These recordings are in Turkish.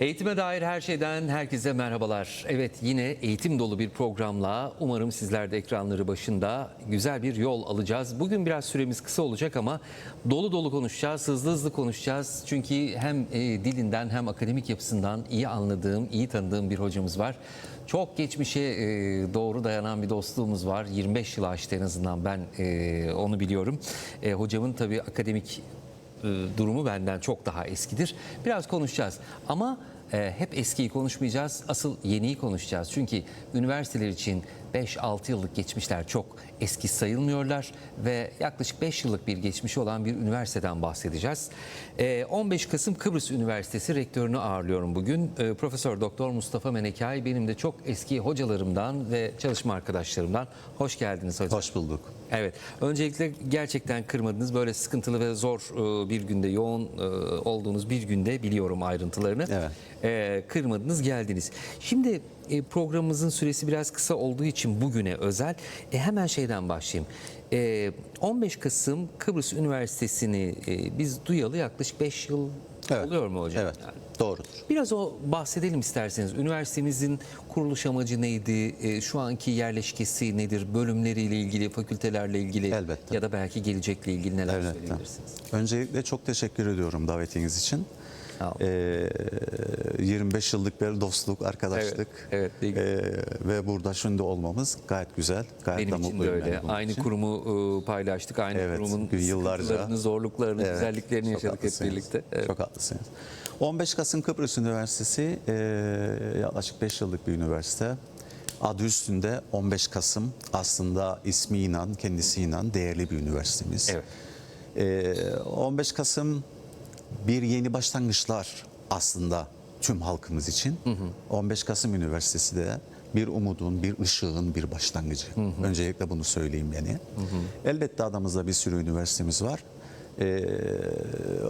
Eğitime dair her şeyden herkese merhabalar. Evet yine eğitim dolu bir programla umarım sizler de ekranları başında güzel bir yol alacağız. Bugün biraz süremiz kısa olacak ama dolu dolu konuşacağız, hızlı hızlı konuşacağız. Çünkü hem e, dilinden hem akademik yapısından iyi anladığım, iyi tanıdığım bir hocamız var. Çok geçmişe e, doğru dayanan bir dostluğumuz var. 25 yıl aştı en azından ben e, onu biliyorum. Hocamın tabii akademik durumu benden çok daha eskidir. Biraz konuşacağız ama e, hep eskiyi konuşmayacağız. Asıl yeniyi konuşacağız. Çünkü üniversiteler için 5-6 yıllık geçmişler çok eski sayılmıyorlar ve yaklaşık 5 yıllık bir geçmişi olan bir üniversiteden bahsedeceğiz. E, 15 Kasım Kıbrıs Üniversitesi rektörünü ağırlıyorum bugün. E, Profesör Doktor Mustafa Menekay benim de çok eski hocalarımdan ve çalışma arkadaşlarımdan. Hoş geldiniz hocam. Hoş bulduk. Evet. Öncelikle gerçekten kırmadınız. Böyle sıkıntılı ve zor e, bir günde, yoğun e, olduğunuz bir günde biliyorum ayrıntılarını. Evet. E, Kırmadınız, geldiniz. Şimdi e, programımızın süresi biraz kısa olduğu için bugüne özel. E, Hemen şeyden başlayayım. E, 15 Kasım Kıbrıs Üniversitesi'ni e, biz duyalı yaklaşık 5 yıl Evet. oluyor mu hocam? Evet, Yani doğrudur. Biraz o bahsedelim isterseniz. Üniversitemizin kuruluş amacı neydi? E, şu anki yerleşkesi nedir? Bölümleriyle ilgili, fakültelerle ilgili Elbette. ya da belki gelecekle ilgili neler Elbette. söyleyebilirsiniz? Öncelikle çok teşekkür ediyorum davetiniz için. Olun. Ee, 25 yıllık bir dostluk, arkadaşlık. Evet, evet. Ee, ve burada şimdi olmamız gayet güzel. Gayet Benim de için de öyle. ben bunun Aynı için. kurumu e, paylaştık. Aynı Evet, kurumun yıllarca. zorluklarını, Evet, güzelliklerini yaşadık hep birlikte. Evet. Çok haklısınız. 15 Kasım Kıbrıs Üniversitesi e, yaklaşık 5 yıllık bir üniversite. Adı üstünde 15 Kasım aslında ismi inan, kendisi inan değerli bir üniversitemiz. Evet. Ee, 15 Kasım bir yeni başlangıçlar aslında tüm halkımız için. 15 Kasım Üniversitesi de bir umudun, bir ışığın bir başlangıcı. Öncelikle bunu söyleyeyim yani. Elbette adamızda bir sürü üniversitemiz var. Ee,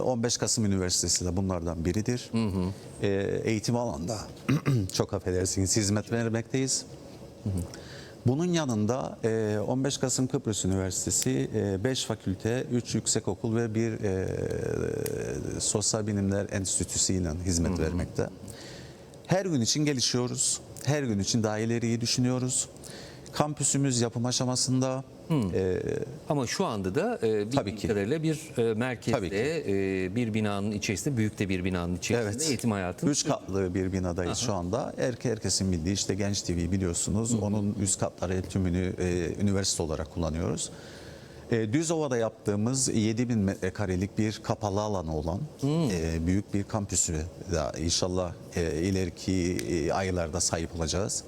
15 Kasım Üniversitesi de bunlardan biridir. Ee, eğitim alanda çok affedersiniz hizmet vermekteyiz. Bunun yanında e, 15 Kasım Kıbrıs Üniversitesi 5 fakülte, 3 yüksekokul ve bir e, sosyal bilimler enstitüsü ile hizmet vermekte. Her gün için gelişiyoruz. Her gün için daha ileriyi düşünüyoruz. Kampüsümüz yapım aşamasında. E, Ama şu anda da e, Tabii bir ki. kadarıyla bir e, Tabii merkezde, e, bir binanın içerisinde, büyük de bir binanın içerisinde Evet. eğitim hayatını Üç katlı bir binadayız şu anda. Erke herkesin bildiği işte Genç TV biliyorsunuz. Onun üst katları tümünü e, üniversite olarak kullanıyoruz. E, Düzova'da yaptığımız 7000 metrekarelik bir kapalı alanı olan e, büyük bir kampüsü da inşallah e, ileriki e, aylarda sahip olacağız.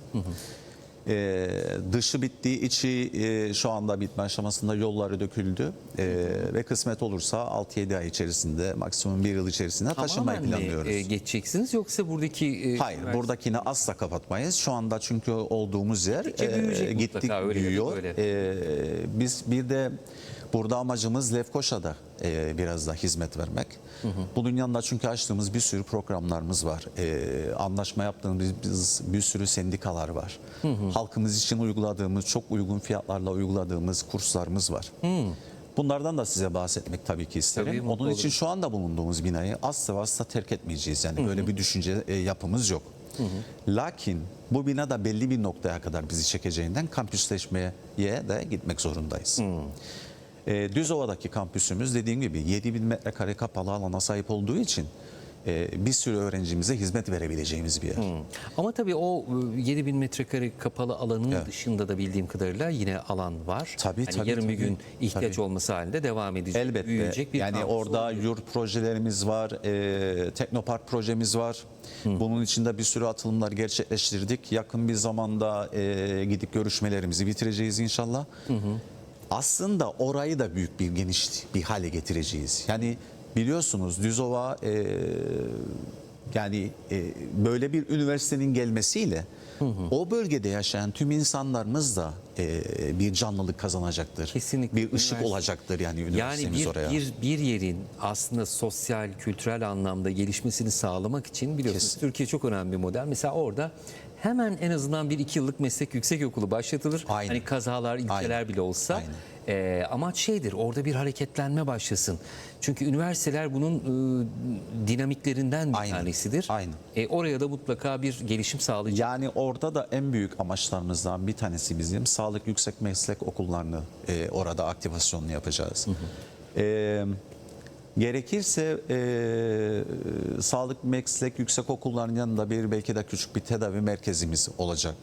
E, dışı bittiği içi e, şu anda bitme aşamasında yolları döküldü E, ve kısmet olursa 6-7 ay içerisinde maksimum bir yıl içerisinde taşınmayı Tamamen mi, planlıyoruz. e, geçeceksiniz yoksa buradaki e, Hayır, üniversite- buradakini asla kapatmayız. Şu anda çünkü olduğumuz yer e, gittik mutlaka, öyle büyüyor. böyle. E, biz bir de burada amacımız Lefkoşa'da e, biraz da hizmet vermek. Bunun yanında çünkü açtığımız bir sürü programlarımız var. E, anlaşma yaptığımız bir sürü sendikalar var. Halkımız için uyguladığımız, çok uygun fiyatlarla uyguladığımız kurslarımız var. Bunlardan da size bahsetmek tabii ki isterim. Tabii, Onun için olurum. şu anda bulunduğumuz binayı asla asla terk etmeyeceğiz. Yani böyle bir düşünce e, yapımız yok. Lakin bu bina da belli bir noktaya kadar bizi çekeceğinden kampüsleşmeye de gitmek zorundayız. E, Düzova'daki kampüsümüz dediğim gibi 7000 metrekare kapalı alana sahip olduğu için e, bir sürü öğrencimize hizmet verebileceğimiz bir yer. Ama tabii o e, 7000 metrekare kapalı alanın Evet. dışında da bildiğim kadarıyla yine alan var. Tabii, Hani tabii, yarın bir tabii. gün ihtiyaç Tabii. olması halinde devam edecek, Elbette. büyüyecek bir yani orada olacak. yurt projelerimiz var, e, teknopark projemiz var. Bunun içinde bir sürü atılımlar gerçekleştirdik. Yakın bir zamanda e, gidip görüşmelerimizi bitireceğiz inşallah. Aslında orayı da büyük bir geniş bir hale getireceğiz. Yani biliyorsunuz Düzova e, yani e, böyle bir üniversitenin gelmesiyle o bölgede yaşayan tüm insanlarımız da e, bir canlılık kazanacaktır. Kesinlikle. Bir ışık Üniversite- olacaktır yani Yani üniversitemiz bir, oraya. bir, bir yerin aslında sosyal, kültürel anlamda gelişmesini sağlamak için biliyorsunuz Kesin. Türkiye çok önemli bir model. Mesela orada hemen en azından bir iki yıllık meslek yüksek okulu başlatılır. Aynen. Hani kazalar, ilkeler Aynen. bile olsa. Aynen. Ee, amaç şeydir orada bir hareketlenme başlasın. Çünkü üniversiteler bunun e, dinamiklerinden bir Aynen. tanesidir. Aynen. E, oraya da mutlaka bir gelişim sağlayacak. Yani orada da en büyük amaçlarımızdan bir tanesi bizim sağlık yüksek meslek okullarını e, orada aktivasyonunu yapacağız. E, gerekirse e, sağlık meslek yüksek okullarının yanında bir belki de küçük bir tedavi merkezimiz olacak.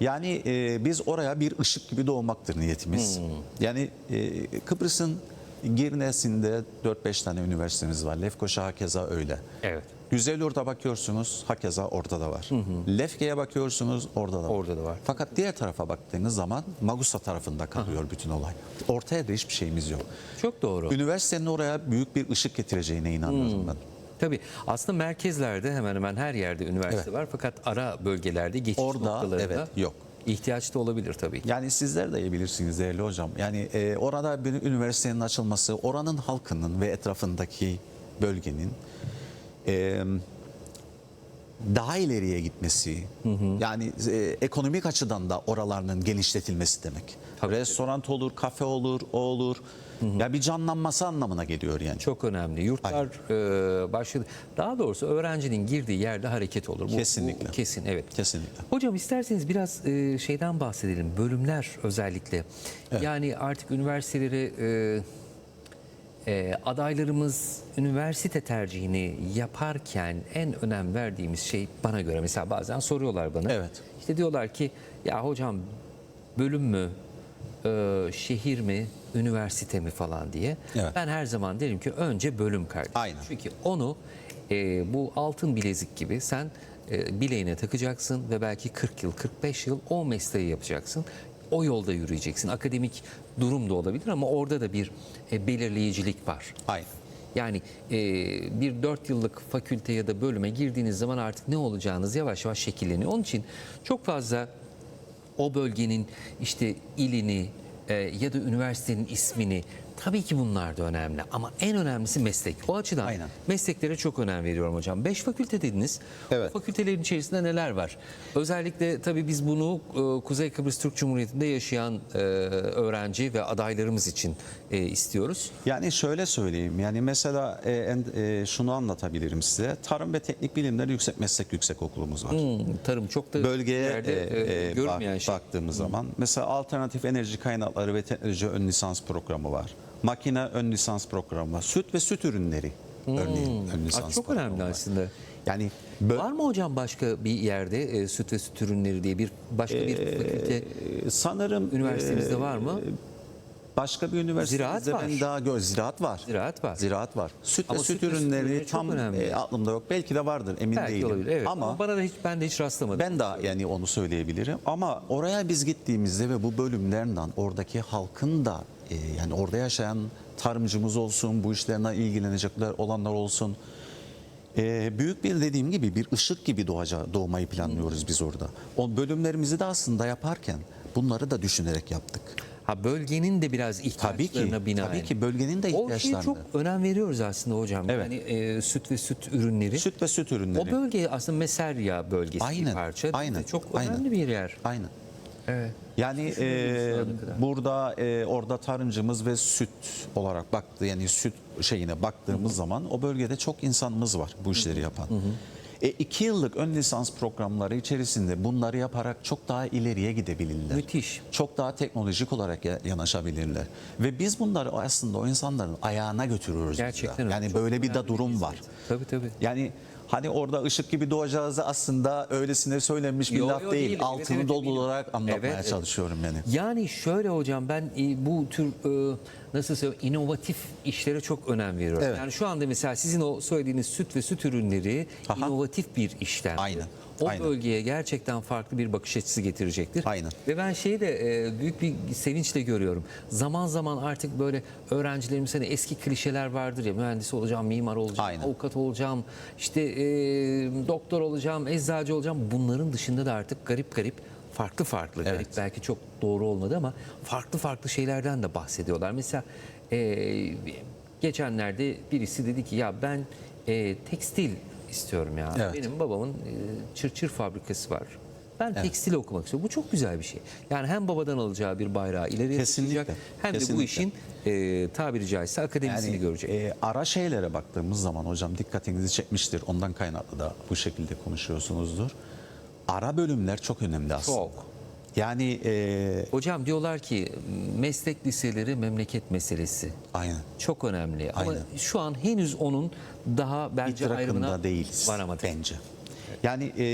Yani e, biz oraya bir ışık gibi doğmaktır niyetimiz. Yani e, Kıbrıs'ın Girne'sinde 4-5 tane üniversitemiz var. Lefkoşa hakeza öyle. Evet. Güzelyurt'a bakıyorsunuz, hakeza orada da var. Lefke'ye bakıyorsunuz, orada da var. Orada da var. Fakat diğer tarafa baktığınız zaman Magusa tarafında kalıyor bütün olay. Ortaya da hiçbir şeyimiz yok. Çok doğru. Üniversitenin oraya büyük bir ışık getireceğine inanıyorum ben. Tabii aslında merkezlerde hemen hemen her yerde üniversite Evet. var fakat ara bölgelerde geçiş Orada, noktalarında evet, yok. ihtiyaç da olabilir tabii. Yani sizler de iyi bilirsiniz değerli hocam. Yani e, orada bir üniversitenin açılması, oranın halkının ve etrafındaki bölgenin e, daha ileriye gitmesi, yani e, ekonomik açıdan da oralarının genişletilmesi demek. Tabii. Restoran olur, kafe olur, o olur. Ya bir canlanması anlamına geliyor yani. Çok önemli. Yurtlar e, başladı. Daha doğrusu öğrencinin girdiği yerde hareket olur. Bu, Kesinlikle. bu kesin evet. Kesinlikle. Hocam isterseniz biraz e, şeyden bahsedelim. Bölümler özellikle. Yani artık üniversiteleri e, e, adaylarımız üniversite tercihini yaparken en önem verdiğimiz şey bana göre mesela bazen soruyorlar bana. Evet. İşte diyorlar ki ya hocam bölüm mü, e, şehir mi, üniversite mi falan diye. Evet. Ben her zaman derim ki önce bölüm kardeşim. Aynen. Çünkü onu e, bu altın bilezik gibi sen e, bileğine takacaksın ve belki 40 yıl, 45 yıl o mesleği yapacaksın. O yolda yürüyeceksin. Akademik durum da olabilir ama orada da bir e, belirleyicilik var. Aynen. Yani e, bir 4 yıllık fakülte ya da bölüme girdiğiniz zaman artık ne olacağınız yavaş yavaş şekilleniyor. Onun için çok fazla o bölgenin işte ilini e, ya da üniversitenin ismini tabii ki bunlar da önemli ama en önemlisi meslek. O açıdan Aynen. mesleklere çok önem veriyorum hocam. 5 fakülte dediniz. Evet. O fakültelerin içerisinde neler var? Özellikle tabii biz bunu e, Kuzey Kıbrıs Türk Cumhuriyeti'nde yaşayan e, öğrenci ve adaylarımız için e, istiyoruz. Yani şöyle söyleyeyim. Yani mesela şunu anlatabilirim size. Tarım ve Teknik Bilimler Yüksek Meslek Yüksek Okulumuz var. Hmm, tarım çok da bölgeye yerde, e, bak- şey. baktığımız zaman mesela alternatif enerji kaynakları ve teknoloji ön lisans programı var. Makine ön lisans programı. Süt ve süt ürünleri örneğin ön Aa, lisans çok programı önemli aslında. Yani Var mı hocam başka bir yerde e, süt ve süt ürünleri diye bir başka bir fakülte e, sanırım üniversitemizde e, var mı? Başka bir üniversitemizde Ziraat ben var. daha gör ziraat var. Ziraat var. Ziraat var. Süt Ama ve süt, süt ürünleri ürünleri tam önemli. e, aklımda yok. Belki de vardır emin Belki değilim. olabilir. Evet. Ama Ama bana da hiç ben de hiç rastlamadım. Ben de yani onu söyleyebilirim ama oraya biz gittiğimizde ve bu bölümlerden oradaki halkın da e, yani orada yaşayan tarımcımız olsun, bu işlerine ilgilenecekler olanlar olsun. e, büyük bir dediğim gibi bir ışık gibi doğaca, doğmayı planlıyoruz biz orada. O bölümlerimizi de aslında yaparken bunları da düşünerek yaptık. Ha bölgenin de biraz Tabii ihtiyaçlarına ki, binaen. tabii ki bölgenin de O şeye ihtiyaçlarına. çok önem veriyoruz aslında hocam. Evet. Yani e, süt ve süt ürünleri. Süt ve süt o ürünleri. bölge aslında Meserya bölgesi bir Aynen, parça. değil mi? aynen, Çok aynen. önemli bir yer. Aynen. Evet. Yani e, burada e, orada tarımcımız ve süt olarak baktı yani süt şeyine baktığımız zaman o bölgede çok insanımız var bu işleri yapan. E, iki yıllık ön lisans programları içerisinde bunları yaparak çok daha ileriye gidebilirler. Müthiş. Çok daha teknolojik olarak ya- yanaşabilirler. Ve biz bunları aslında o insanların ayağına götürüyoruz. Gerçekten burada. Yani böyle bir de durum var. Tabii tabii. Yani hani orada ışık gibi doğacağızı aslında öylesine söylenmiş bir Yo, laf yo, değil. değil. Evet, Altını evet, doldurarak eminim. anlatmaya Evet, evet. çalışıyorum yani. Yani şöyle hocam ben e, bu tür e, nasıl söyleyeyim inovatif işlere çok önem veriyorum. Evet. Yani şu anda mesela sizin o söylediğiniz süt ve süt ürünleri Aha. inovatif bir işlem. Aynen, O aynen. bölgeye gerçekten farklı bir bakış açısı getirecektir. Aynen. Ve ben şeyi de e, büyük bir sevinçle görüyorum. Zaman zaman artık böyle öğrencilerimiz hani eski klişeler vardır ya mühendis olacağım, mimar olacağım, Aynen. avukat olacağım, işte e, doktor olacağım, eczacı olacağım. Bunların dışında da artık garip garip farklı farklı Evet. belki çok doğru olmadı ama farklı farklı şeylerden de bahsediyorlar. Mesela e, geçenlerde birisi dedi ki ya ben e, tekstil istiyorum ya. Evet. Benim babamın e, çırçır fabrikası var. Ben tekstil okumak istiyorum. Bu çok güzel bir şey. Yani hem babadan alacağı bir bayrağı ileriye Kesinlikle, taşıyacak hem de bu kesinlikle. işin e, tabiri caizse akademisini görecek. e, ara şeylere baktığımız zaman hocam dikkatinizi çekmiştir. Ondan kaynaklı da bu şekilde konuşuyorsunuzdur. Ara bölümler çok önemli aslında. Çok. Yani e, Hocam diyorlar ki meslek liseleri memleket meselesi. aynen. Çok önemli. Ama Aynen. şu an henüz onun daha bence ayrımına idrakında değiliz varamadık. bence. Yani e,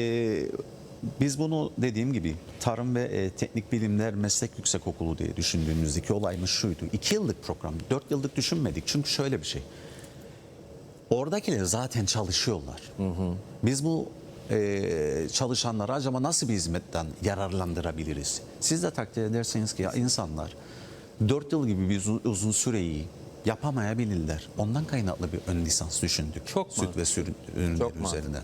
biz bunu dediğim gibi Tarım ve e, Teknik Bilimler Meslek Yüksekokulu diye düşündüğümüzdeki olayımız şuydu. İki yıllık program, dört yıllık düşünmedik. Çünkü şöyle bir şey. Oradakiler zaten çalışıyorlar. Biz bu e, çalışanları acaba nasıl bir hizmetten yararlandırabiliriz? Siz de takdir ederseniz ki ya insanlar 4 yıl gibi bir uzun, uzun süreyi yapamayabilirler. Ondan kaynaklı bir ön lisans düşündük. Çok Süt ve sürü ürünleri Çok mantıklı. üzerine.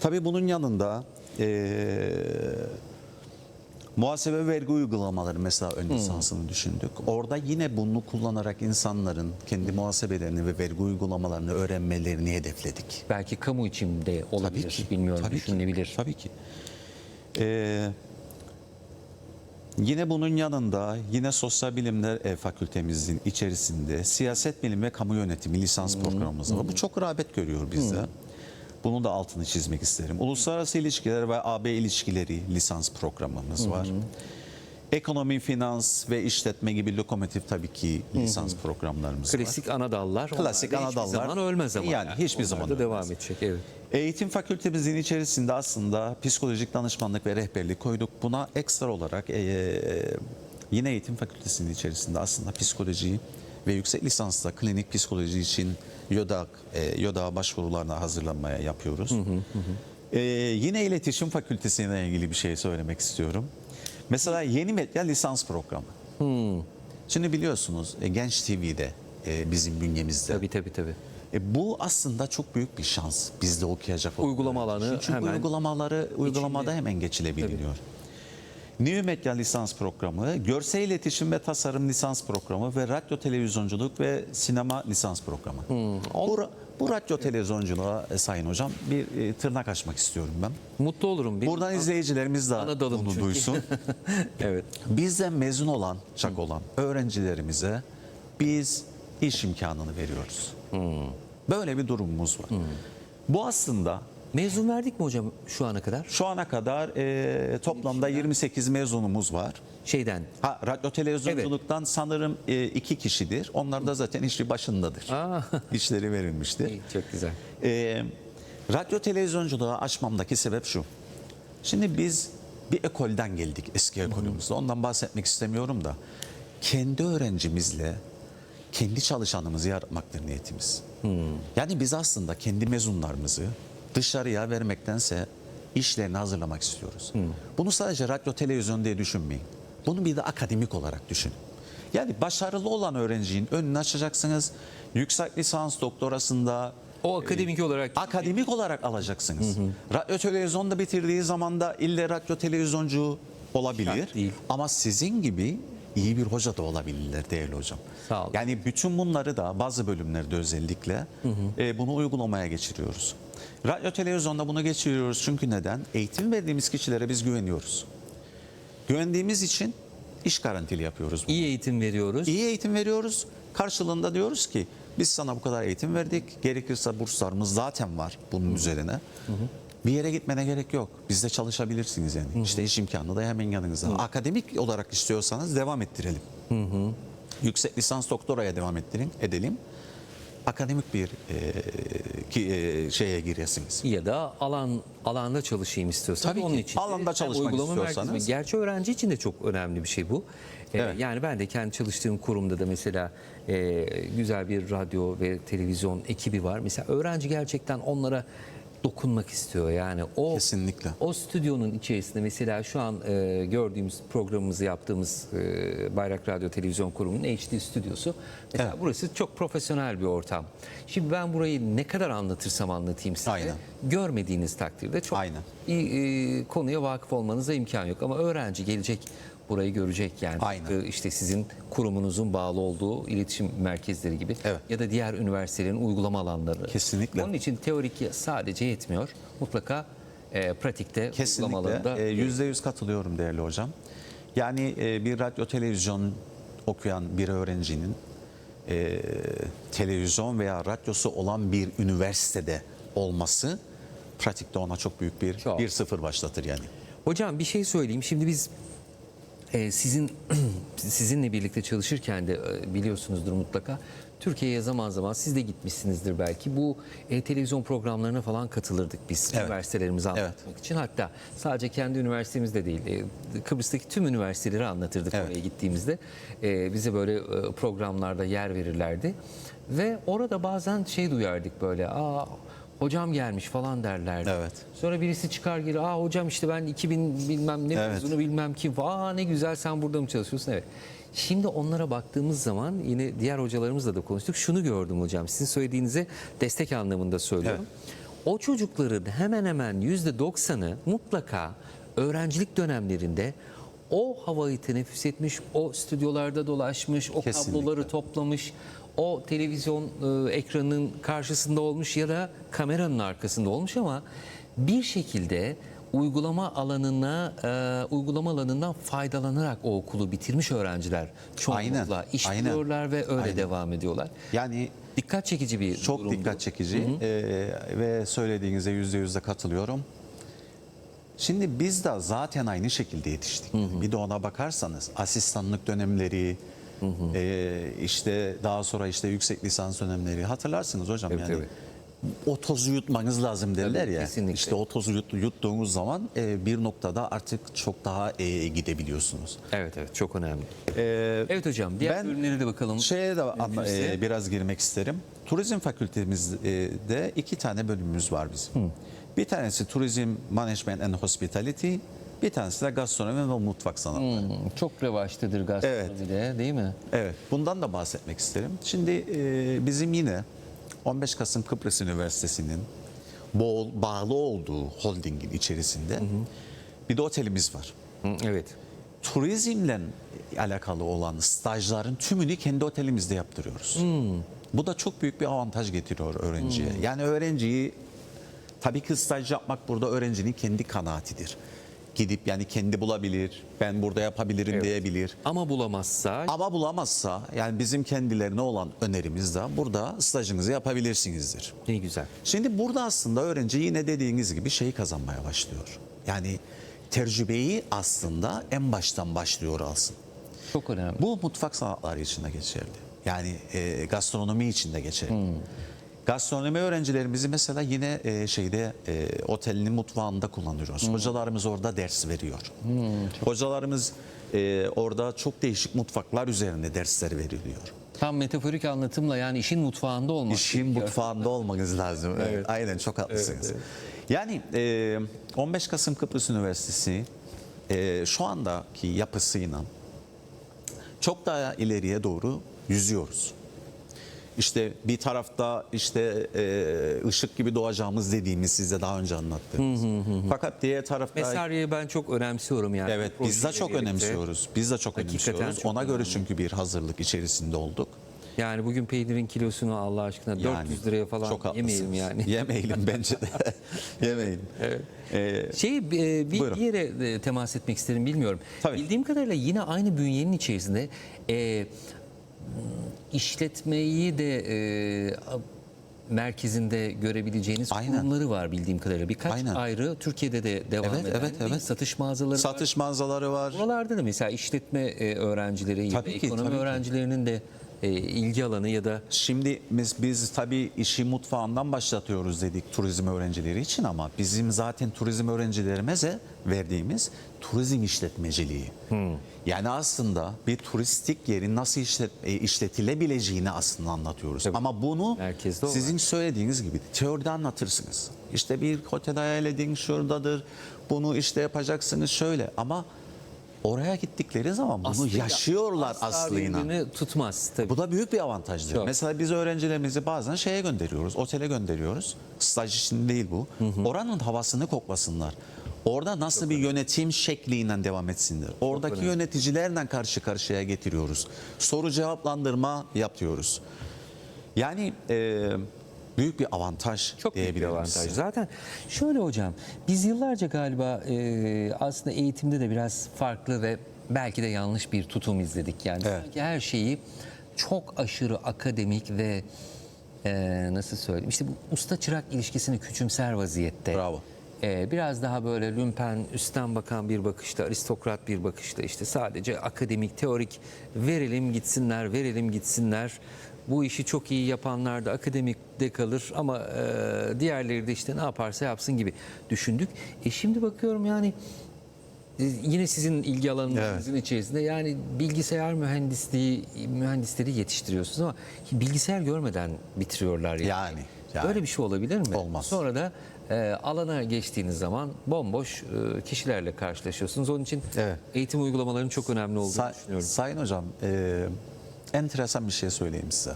Tabii bunun yanında e, muhasebe vergi uygulamaları mesela ön lisansını düşündük. Orada yine bunu kullanarak insanların kendi muhasebelerini ve vergi uygulamalarını öğrenmelerini hedefledik. Belki kamu içinde olabilir. Tabii ki. Bilmiyorum Tabii ki. düşünülebilir. Tabii ki. Ee, yine bunun yanında yine sosyal bilimler e, fakültemizin içerisinde siyaset bilimi ve kamu yönetimi lisans programımız var. Bu çok rağbet görüyor bizde. Bunun da altını çizmek isterim. Uluslararası ilişkiler ve AB ilişkileri lisans programımız var. Ekonomi, finans ve işletme gibi lokomotif tabii ki lisans programlarımız var. Klasik ana dallar. Klasik onlar da ana dallar. Hiçbir zaman ölmez ama. Yani hiçbir Onlar zaman da ölmez. devam edecek. Evet. Eğitim fakültemizin içerisinde aslında psikolojik danışmanlık ve rehberlik koyduk. Buna ekstra olarak e, yine eğitim fakültesinin içerisinde aslında psikoloji ve yüksek lisansla klinik psikoloji için YÖDAK, e, YÖDAK başvurularına hazırlanmaya yapıyoruz. E, yine iletişim fakültesiyle ilgili bir şey söylemek istiyorum. Mesela yeni medya lisans programı. Şimdi biliyorsunuz e, Genç TV'de e, bizim bünyemizde. Tabii tabii tabii. E, bu aslında çok büyük bir şans bizde okuyacak olan Uygulama alanı. Çünkü hemen uygulamaları uygulamada içinde. hemen geçilebiliyor. New Medya lisans programı, görsel iletişim ve tasarım lisans programı ve radyo televizyonculuk ve sinema lisans programı. Hmm. Bu, bu radyo televizyonculuğa e, sayın hocam bir e, tırnak açmak istiyorum ben. Mutlu olurum. Benim Buradan izleyicilerimiz de ana dalım bunu çünkü. duysun. Evet. Bizden mezun olan, çak olan öğrencilerimize biz iş imkanını veriyoruz. Böyle bir durumumuz var. Bu aslında Mezun verdik mi hocam şu ana kadar? şu ana kadar e, toplamda 28 mezunumuz var. Şeyden. Ha, radyo televizyonculuktan sanırım e, iki kişidir. Onlar da zaten işi başındadır. Aa. İşleri verilmiştir. İyi, çok güzel. E, radyo televizyonculuğu açmamdaki sebep şu. Şimdi biz bir ekolden geldik eski ekolümüzde. Ondan bahsetmek istemiyorum da. Kendi öğrencimizle kendi çalışanımızı yaratmaktır niyetimiz. Yani biz aslında kendi mezunlarımızı dışarıya vermektense işlerini hazırlamak istiyoruz. Bunu sadece radyo televizyon diye düşünmeyin. Bunu bir de akademik olarak düşünün. Yani başarılı olan öğrencinin önünü açacaksınız. Yüksek lisans doktorasında O akademik olarak akademik olarak alacaksınız. Radyo televizyonda bitirdiği zaman da ille radyo televizyoncu olabilir. Ama sizin gibi iyi bir hoca da olabilirler değerli hocam. Sağ olun. Yani bütün bunları da bazı bölümlerde özellikle e, bunu uygulamaya geçiriyoruz. Radyo televizyonda bunu geçiriyoruz çünkü neden? Eğitim verdiğimiz kişilere biz güveniyoruz. Güvendiğimiz için iş garantili yapıyoruz. bunu. iyi eğitim veriyoruz. İyi eğitim veriyoruz. Karşılığında diyoruz ki biz sana bu kadar eğitim verdik. Gerekirse burslarımız zaten var bunun üzerine. Bir yere gitmene gerek yok. Bizde çalışabilirsiniz yani. İşte iş imkanı da hemen yanınızda. Akademik olarak istiyorsanız devam ettirelim. Yüksek lisans doktoraya devam ettirin, edelim. Akademik bir e, ki, e, şeye giresiniz. ya da alan alanda çalışayım istiyorsan Tabii onun ki. için. Alanda çalışmak uygulama istiyorsanız. merkezi- Gerçi öğrenci için de çok önemli bir şey bu. Ee, Evet. Yani ben de kendi çalıştığım kurumda da mesela e, güzel bir radyo ve televizyon ekibi var. Mesela öğrenci gerçekten onlara dokunmak istiyor. Yani o Kesinlikle. o stüdyonun içerisinde mesela şu an e, gördüğümüz programımızı yaptığımız e, Bayrak Radyo Televizyon Kurumu'nun HD stüdyosu. Mesela Evet. burası çok profesyonel bir ortam. Şimdi ben burayı ne kadar anlatırsam anlatayım size. Aynen. Görmediğiniz takdirde çok Aynen. iyi, e, konuya vakıf olmanıza imkan yok. Ama öğrenci gelecek burayı görecek yani. Aynen. Tıpkı işte sizin kurumunuzun bağlı olduğu iletişim merkezleri gibi Evet. ya da diğer üniversitelerin uygulama alanları. Kesinlikle. Onun için teorik sadece yetmiyor. Mutlaka e, pratikte Kesinlikle alanında e, yüzde yüz katılıyorum değerli hocam. Yani e, bir radyo televizyon okuyan bir öğrencinin e, televizyon veya radyosu olan bir üniversitede olması pratikte ona çok büyük bir Çok. bir sıfır başlatır yani. Hocam bir şey söyleyeyim. Şimdi biz e, sizin sizinle birlikte çalışırken de e, biliyorsunuzdur mutlaka. Türkiye'ye zaman zaman siz de gitmişsinizdir belki. Bu e, televizyon programlarına falan katılırdık biz Evet. üniversitelerimizi anlatmak için. Hatta sadece kendi üniversitemizde değil, e, Kıbrıs'taki tüm üniversiteleri anlatırdık Evet. oraya gittiğimizde. E, bize böyle e, programlarda yer verirlerdi. Ve orada bazen şey duyardık böyle, aa hocam gelmiş falan derlerdi. Evet. Sonra birisi çıkar gelir. Aa hocam işte ben 2000 bilmem ne Evet. mezunu bilmem kim. Aa ne güzel sen burada mı çalışıyorsun? Evet. Şimdi onlara baktığımız zaman yine diğer hocalarımızla da konuştuk. Şunu gördüm hocam. Sizin söylediğinize destek anlamında söylüyorum. O çocukların hemen hemen %90'ı mutlaka öğrencilik dönemlerinde o havayı teneffüs etmiş, o stüdyolarda dolaşmış, o Kesinlikle. kabloları toplamış, o televizyon e, ekranının karşısında olmuş ya da kameranın arkasında olmuş ama bir şekilde uygulama alanına e, uygulama alanından faydalanarak o okulu bitirmiş öğrenciler çoğunlukla Aynen, iş aynen. buluyorlar ve öyle Aynen. devam ediyorlar. Yani Dikkat çekici bir çok durumdu. dikkat çekici e, ve söylediğinize yüzde yüzde katılıyorum. Şimdi biz de zaten aynı şekilde yetiştik. Bir de ona bakarsanız asistanlık dönemleri, e, işte daha sonra işte yüksek lisans dönemleri hatırlarsınız hocam Evet, yani. evet. O tozu yutmanız lazım derler Tabii, ya. kesinlikle. İşte o tozu yut, yuttuğunuz zaman e, bir noktada artık çok daha e, gidebiliyorsunuz. Evet evet çok önemli. E, Evet hocam diğer ben ürünlere de bakalım. Şeye de anla- Mümkünse. e, biraz girmek isterim. Turizm fakültemizde iki tane bölümümüz var bizim. Bir tanesi Turizm Management and Hospitality, bir tanesi de Gastronomi ve Mutfak Sanatları. Hmm, çok revaçtadır gastronomide değil mi? Evet, bundan da bahsetmek isterim. Şimdi e, bizim yine 15 Kasım Kıbrıs Üniversitesi'nin bol, bağlı olduğu holdingin içerisinde bir de otelimiz var. Hı, evet. turizmle alakalı olan stajların tümünü kendi otelimizde yaptırıyoruz. Bu da çok büyük bir avantaj getiriyor öğrenciye. Yani öğrenciyi tabii ki staj yapmak burada öğrencinin kendi kanaatidir. Gidip yani kendi bulabilir, ben burada yapabilirim Evet. diyebilir. Ama bulamazsa Ama bulamazsa yani bizim kendilerine olan önerimiz de burada stajınızı yapabilirsinizdir. ne güzel. Şimdi burada aslında öğrenci yine dediğiniz gibi şeyi kazanmaya başlıyor. Yani tecrübeyi aslında en baştan başlıyor alsın. Çok önemli. Bu mutfak sanatları için de geçerli. Yani e, gastronomi için de geçerli. Gastronomi öğrencilerimizi mesela yine e, şeyde e, otelinin mutfağında kullanıyoruz. Hocalarımız orada ders veriyor. Hocalarımız e, orada çok değişik mutfaklar üzerinde dersler veriliyor. Tam metaforik anlatımla yani işin mutfağında olmak. İşin gerekiyor. mutfağında olmanız lazım. Evet. Aynen çok haklısınız. Yani e, 15 Kasım Kıbrıs Üniversitesi e, şu andaki yapısıyla çok daha ileriye doğru yüzüyoruz. İşte bir tarafta işte e, ışık gibi doğacağımız dediğimiz size daha önce anlattığımız. Fakat diğer tarafta Mesariye ben çok önemsiyorum yani. evet biz de çok birlikte. önemsiyoruz. Biz de çok Hakikaten önemsiyoruz. çok Ona göre çünkü bir hazırlık içerisinde olduk. Yani bugün peynirin kilosunu Allah aşkına 400 liraya falan çok yemeyelim yani. Yemeyelim bence de. yemeyelim. Ee, Şey e, bir, Buyurun. yere e, temas etmek isterim bilmiyorum. Tabii. Bildiğim kadarıyla yine aynı bünyenin içerisinde e, işletmeyi de e, merkezinde görebileceğiniz Aynen. kurumları var bildiğim kadarıyla. Birkaç Aynen. ayrı Türkiye'de de devam Evet, eden evet, evet. satış mağazaları var. satış mağazaları var. Buralarda da mesela işletme e, öğrencileri ya da Tabii ki, ekonomi tabii ki. öğrencilerinin de e, ilgi alanı ya da Şimdi biz, biz tabii işi mutfağından başlatıyoruz dedik turizm öğrencileri için ama bizim zaten turizm öğrencilerimize verdiğimiz turizm işletmeciliği. Yani aslında bir turistik yerin nasıl işlet, e, işletilebileceğini aslında anlatıyoruz. Ama bunu Merkezde sizin söylediğiniz gibi teoride anlatırsınız. İşte bir otel hayal edin şuradadır, bunu işte yapacaksınız şöyle ama oraya gittikleri zaman bunu Aslı- yaşıyorlar asla aslıyla. birbirini tutmaz tabii. Bu da büyük bir avantajdır. Çok. Mesela biz öğrencilerimizi bazen şeye gönderiyoruz, otele gönderiyoruz. Staj için değil bu. Oranın havasını koklasınlar. Orada nasıl bir yönetim şekliyle devam etsinler. Oradaki yöneticilerle karşı karşıya getiriyoruz. Soru cevaplandırma yapıyoruz. Yani e, büyük bir avantaj Çok büyük bir avantaj. Zaten şöyle hocam, biz yıllarca galiba e, aslında eğitimde de biraz farklı ve belki de yanlış bir tutum izledik. Yani Evet. sanki her şeyi çok aşırı akademik ve e, nasıl söyleyeyim, işte bu usta çırak ilişkisini küçümser vaziyette. Bravo. E, biraz daha böyle lümpen, üstten bakan bir bakışta, aristokrat bir bakışta işte sadece akademik, teorik verelim gitsinler, verelim gitsinler. Bu işi çok iyi yapanlar da akademikte kalır ama e, diğerleri de işte ne yaparsa yapsın gibi düşündük. E şimdi bakıyorum yani e, yine sizin ilgi alanınızın içerisinde yani bilgisayar mühendisliği mühendisleri yetiştiriyorsunuz ama bilgisayar görmeden bitiriyorlar yani. Yani, yani. Böyle bir şey olabilir mi? Olmaz. Sonra da e, alana geçtiğiniz zaman bomboş e, kişilerle karşılaşıyorsunuz. Onun için Evet. eğitim uygulamalarının çok önemli olduğunu Say- düşünüyorum. Sayın hocam, e, enteresan bir şey söyleyeyim size.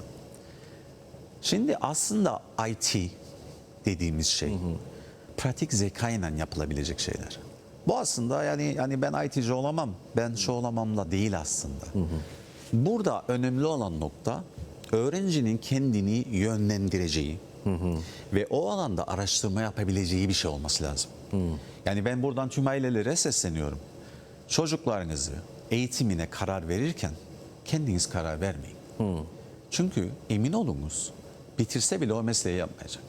Şimdi aslında IT dediğimiz şey pratik zekayla yapılabilecek şeyler. Bu aslında yani yani ben IT'ci olamam, ben şu olamamla değil aslında. Burada önemli olan nokta öğrencinin kendini yönlendireceği ve o alanda araştırma yapabileceği bir şey olması lazım. Yani ben buradan tüm ailelere sesleniyorum. Çocuklarınızı eğitimine karar verirken kendiniz karar vermeyin. Çünkü emin olunuz bitirse bile o mesleği yapmayacak.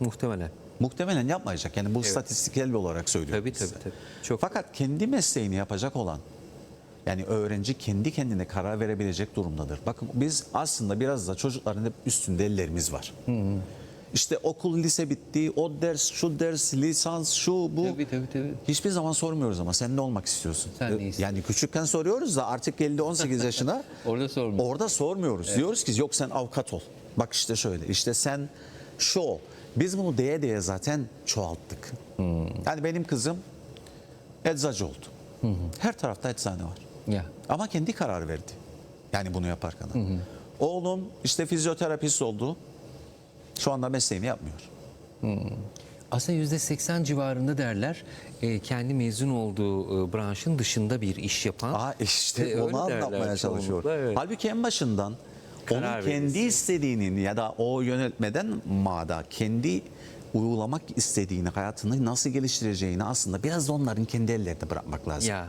Muhtemelen. Muhtemelen yapmayacak. Yani bu istatistiksel olarak söylüyorum Tabii, size. tabii, tabii. Çok- Fakat kendi mesleğini yapacak olan yani öğrenci kendi kendine karar verebilecek durumdadır. Bakın biz aslında biraz da çocukların hep üstünde ellerimiz var. İşte okul lise bitti, o ders, şu ders, lisans, şu bu. Tabii, tabii, tabii. Hiçbir zaman sormuyoruz ama sen ne olmak istiyorsun? Sen ne istiyorsun? Yani küçükken soruyoruz da artık geldi 18 yaşına. Orada sormuyor. Orada sormuyoruz. Diyoruz ki yok sen avukat ol. Bak işte şöyle işte sen şu ol. Biz bunu diye diye zaten çoğalttık. Yani benim kızım eczacı oldu. Her tarafta eczane var. Ya. Ama kendi karar verdi. Yani bunu yaparken. Oğlum işte fizyoterapist oldu. Şu anda mesleğini yapmıyor. Aslında yüzde seksen civarında derler e, kendi mezun olduğu e, branşın dışında bir iş yapan. Aa işte E, onu anlatmaya çalışıyor. evet. Halbuki en başından Karar onun kendi verirsin. istediğinin ya da o yönetmeden mada kendi uygulamak istediğini, hayatını nasıl geliştireceğini aslında biraz da onların kendi ellerinde bırakmak lazım. Ya.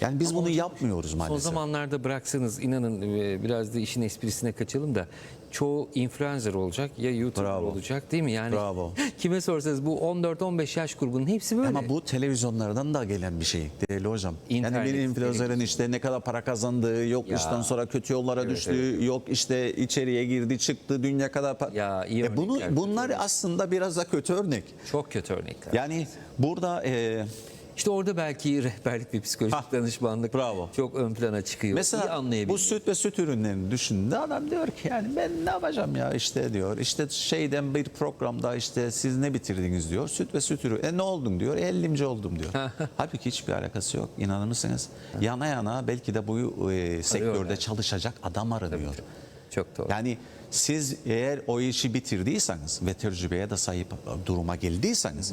Yani biz Ama bunu yapmıyoruz Son maalesef. zamanlarda bıraksanız inanın e, biraz da işin esprisine kaçalım da çoğu influencer olacak ya YouTuber Bravo. olacak değil mi? Yani Bravo. kime sorsanız bu 14-15 yaş grubunun hepsi böyle. Ama bu televizyonlardan da gelen bir şey değerli hocam. yani İnternet, bir influencer'ın işte ne kadar para kazandığı, yok Ya. işten sonra kötü yollara Evet, düştü, yok işte içeriye girdi çıktı, dünya kadar para. Ya, iyi E bunu, bunlar aslında biraz da kötü örnek. Çok kötü örnekler. Yani burada e, İşte orada belki rehberlik ve psikolojik Ha, danışmanlık bravo. çok ön plana çıkıyor. İyi mesela bu süt ve süt ürünlerini düşündüğünde adam diyor ki yani ben ne yapacağım ya işte diyor. işte şeyden bir programda işte siz ne bitirdiniz diyor. Süt ve süt ürünü. E ne oldun diyor. 50'mci oldum diyor. Halbuki hiçbir alakası yok. İnanır mısınız? Yana yana belki de bu e, sektörde Arıyorlar. çalışacak adam aranıyor. Çok doğru. Yani siz eğer o işi bitirdiyseniz ve tecrübeye de sahip duruma geldiyseniz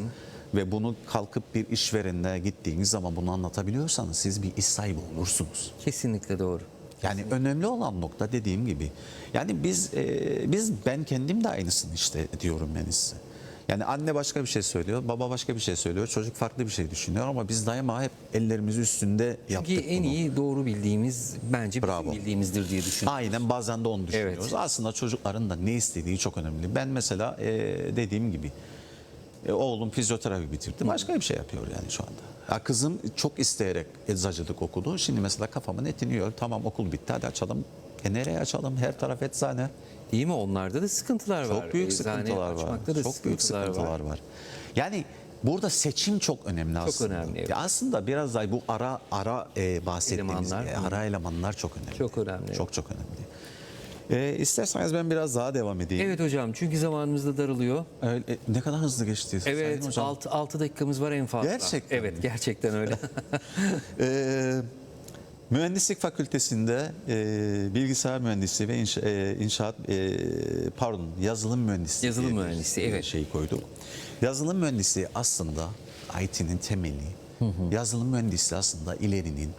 ve bunu kalkıp bir işverenine gittiğiniz zaman bunu anlatabiliyorsanız siz bir iş sahibi olursunuz. Kesinlikle doğru. Yani önemli olan nokta dediğim gibi. Yani biz e, biz ben kendim de aynısını işte diyorum ben size. Yani anne başka bir şey söylüyor, baba başka bir şey söylüyor, çocuk farklı bir şey düşünüyor ama biz daima hep ellerimiz üstünde yaptık Çünkü en bunu. iyi doğru bildiğimiz bence bizim Bravo. bildiğimizdir diye düşünüyorum. Aynen bazen de onu düşünüyoruz. Evet. Aslında çocukların da ne istediği çok önemli. Ben mesela e, dediğim gibi e, oğlum fizyoterapi bitirdi. Başka bir şey yapıyor yani şu anda. Ya kızım çok isteyerek eczacılık okudu. Şimdi mesela kafamın etini yiyor. Tamam okul bitti hadi açalım. E nereye açalım? Her taraf eczane. Değil mi? Onlarda da sıkıntılar var. Çok büyük sıkıntılar var. Çok büyük sıkıntılar var. Yani burada seçim çok önemli aslında. önemli, evet. Aslında biraz da bu ara ara e, bahsettiğimiz Elemanlar. e, ara elemanlar çok önemli. Çok önemli, Çok çok önemli. E, isterseniz ben biraz daha devam edeyim. Evet hocam çünkü zamanımız da daralıyor. Öyle, e, ne kadar hızlı geçti. Evet hocam. 6, 6 dakikamız var en fazla. Gerçekten Evet mi? gerçekten öyle. Ee, Mühendislik Fakültesinde e, bilgisayar mühendisliği ve inşa- e, inşaat e, pardon yazılım mühendisliği Yazılım diye bir, mühendisliği, e, evet. şey koyduk. Yazılım mühendisliği aslında IT'nin temeli. Yazılım mühendisliği aslında ilerinin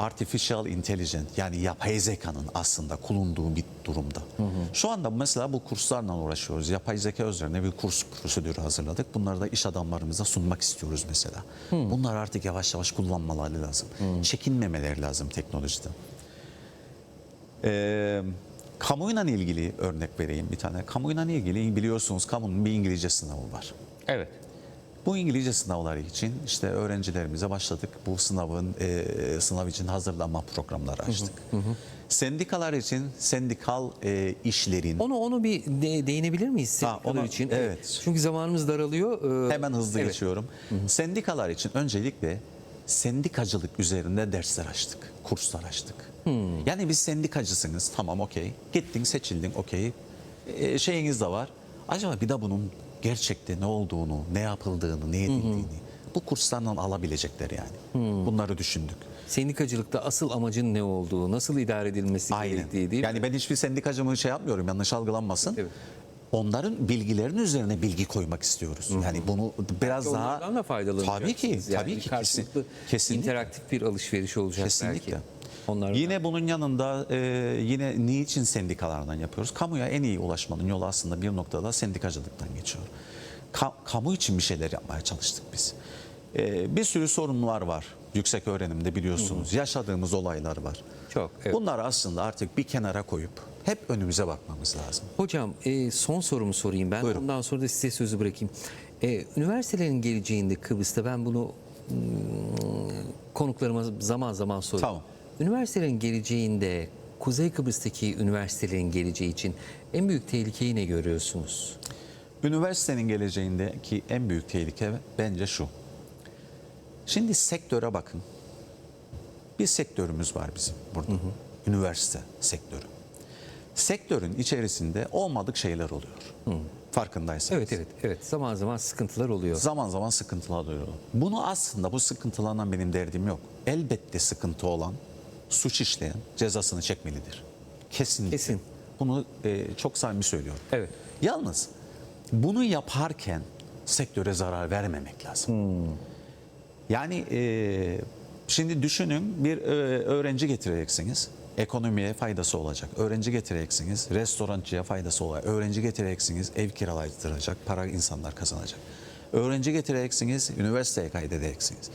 artificial intelligence yani yapay zekanın aslında kullandığı bir durumda. Şu anda mesela bu kurslarla uğraşıyoruz. Yapay zeka üzerine bir kurs prosedürü hazırladık. Bunları da iş adamlarımıza sunmak istiyoruz mesela. Bunlar artık yavaş yavaş kullanmaları lazım. Çekinmemeleri lazım teknolojiden. Ee, kamuyla ilgili örnek vereyim bir tane. Kamuyla ilgili biliyorsunuz kamunun bir İngilizce sınavı var. Evet. Bu İngilizce sınavları için işte öğrencilerimize başladık. Bu sınavın e, sınav için hazırlanma programları açtık. Sendikalar için sendikal e, işlerin Onu onu bir de- değinebilir miyiz Ha, sendikalar ona- için? evet. Çünkü zamanımız daralıyor. Ee, hemen hızlı evet. geçiyorum. Sendikalar için öncelikle sendikacılık üzerinde dersler açtık, kurslar açtık. Yani biz sendikacısınız, tamam okey. Gittin, seçildin, okey. E, şeyiniz de var. Acaba bir de bunun gerçekte ne olduğunu, ne yapıldığını, ne edildiğini bu kurslardan alabilecekler yani. Bunları düşündük. Sendikacılıkta asıl amacın ne olduğu, nasıl idare edilmesi Aynen. gerektiği değil mi? Yani ben hiçbir sendikacımı şey yapmıyorum yanlış algılanmasın. Evet. Onların bilgilerinin üzerine bilgi koymak istiyoruz. Yani bunu biraz daha Onlardan da faydalanacaksınız. Tabii ki, Yani tabii ki kesin, kesinlikle. interaktif bir alışveriş olacak Kesinlikle. belki. Onlar Yine bunun yanında e, yine niçin sendikalardan yapıyoruz? Kamuya en iyi ulaşmanın yolu aslında bir noktada sendikacılıktan geçiyor. Ka- kamu için bir şeyler yapmaya çalıştık biz. E, bir sürü sorunlar var. Yüksek öğrenimde biliyorsunuz. Yaşadığımız olaylar var. Çok, evet. Bunları aslında artık bir kenara koyup hep önümüze bakmamız lazım. Hocam e, son sorumu sorayım ben. Buyurun. Ondan sonra da size sözü bırakayım. E, üniversitelerin geleceğinde Kıbrıs'ta ben bunu hmm, konuklarıma zaman zaman soruyorum. Tamam. Üniversitelerin geleceğinde Kuzey Kıbrıs'taki üniversitelerin geleceği için en büyük tehlikeyi ne görüyorsunuz? Üniversitenin geleceğindeki en büyük tehlike bence şu. Şimdi sektöre bakın. Bir sektörümüz var bizim burada. Üniversite sektörü. Sektörün içerisinde olmadık şeyler oluyor. Farkındaysanız. Evet evet evet zaman zaman sıkıntılar oluyor. Zaman zaman sıkıntılar oluyor. Bunu aslında bu sıkıntılardan benim derdim yok. Elbette sıkıntı olan, suç işleyen cezasını çekmelidir. Kesinlikle. Kesin. Bunu e, çok samimi söylüyorum. Evet. Yalnız bunu yaparken sektöre zarar vermemek lazım. Yani e, şimdi düşünün bir e, öğrenci getireceksiniz. Ekonomiye faydası olacak. Öğrenci getireceksiniz. Restorancıya faydası olacak. Öğrenci getireceksiniz. Ev kiralaytıracak. Para insanlar kazanacak. Öğrenci getireceksiniz. Üniversiteye kaydedeceksiniz.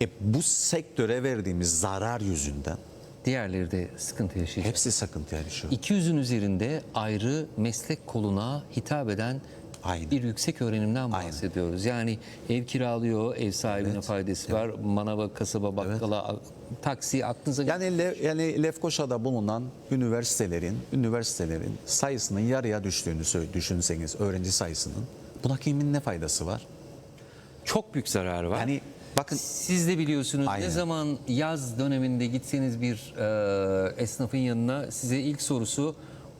E, bu sektöre verdiğimiz zarar yüzünden Diğerleri de sıkıntı yaşayacak. hepsi sıkıntıya düşüyor. 200'ün üzerinde ayrı meslek koluna hitap eden Aynen. bir yüksek öğrenimden Aynen. bahsediyoruz. Yani ev kiralıyor, ev sahibine faydası var. Manava, kasaba, bakkala, a- taksi aklınıza Yani, Le- yani Lefkoşa'da bulunan üniversitelerin üniversitelerin sayısının yarıya düştüğünü sö- düşünseniz öğrenci sayısının buna kimin ne faydası var? çok büyük zararı var. Yani bakın Siz de biliyorsunuz ne Aynen. zaman yaz döneminde gitseniz bir e, esnafın yanına size ilk sorusu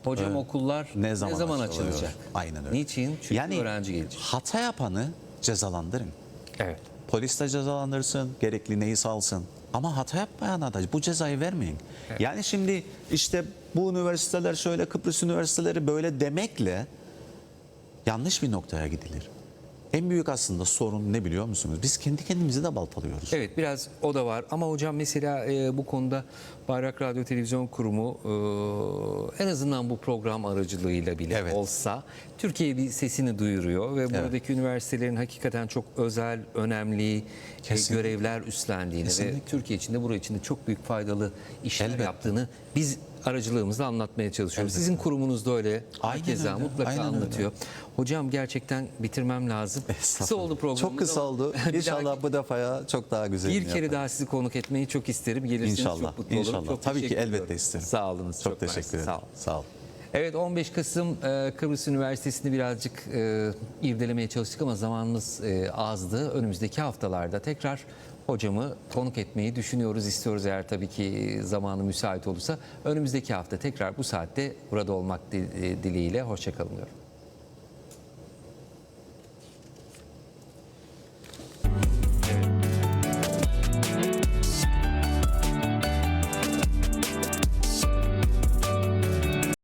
hocam okullar ne zaman, açılıyor? açılacak? Aynen öyle. Niçin? Çünkü yani öğrenci gelecek. hata yapanı cezalandırın. Evet. Polis de cezalandırsın, gerekli neyse alsın. Ama hata yapmayana da bu cezayı vermeyin. Yani şimdi işte bu üniversiteler şöyle Kıbrıs üniversiteleri böyle demekle yanlış bir noktaya gidilir. En büyük aslında sorun ne biliyor musunuz? Biz kendi kendimizi de baltalıyoruz. Evet biraz o da var ama hocam mesela e, bu konuda Bayrak Radyo Televizyon Kurumu e, en azından bu program aracılığıyla bile Evet. olsa Türkiye bir sesini duyuruyor ve buradaki üniversitelerin hakikaten çok özel, önemli e, Kesinlikle. görevler üstlendiğini ve Kesinlikle. Türkiye içinde buraya içinde çok büyük faydalı işler Elbette. yaptığını biz aracılığımızla anlatmaya çalışıyoruz. Sizin kurumunuz da öyle. Aynen Hakeza öyle, mutlaka aynen öyle. anlatıyor. Hocam gerçekten bitirmem lazım. Kısa oldu programımız. Çok kısa oldu. İnşallah bu defaya çok daha güzel. bir kere daha sizi konuk etmeyi çok isterim. Gelirseniz İnşallah, çok mutlu olurum. inşallah. Çok Tabii ki elbette ediyorum. isterim. Sağ olunuz. Çok, Çok, teşekkür ederim. Sağ olun. Sağ olun. Evet 15 Kasım e, Kıbrıs Üniversitesi'ni birazcık e, irdelemeye çalıştık ama zamanımız e, azdı. Önümüzdeki haftalarda tekrar hocamı konuk etmeyi düşünüyoruz, istiyoruz eğer tabii ki zamanı müsait olursa. Önümüzdeki hafta tekrar bu saatte burada olmak e, dileğiyle hoşçakalın diyorum.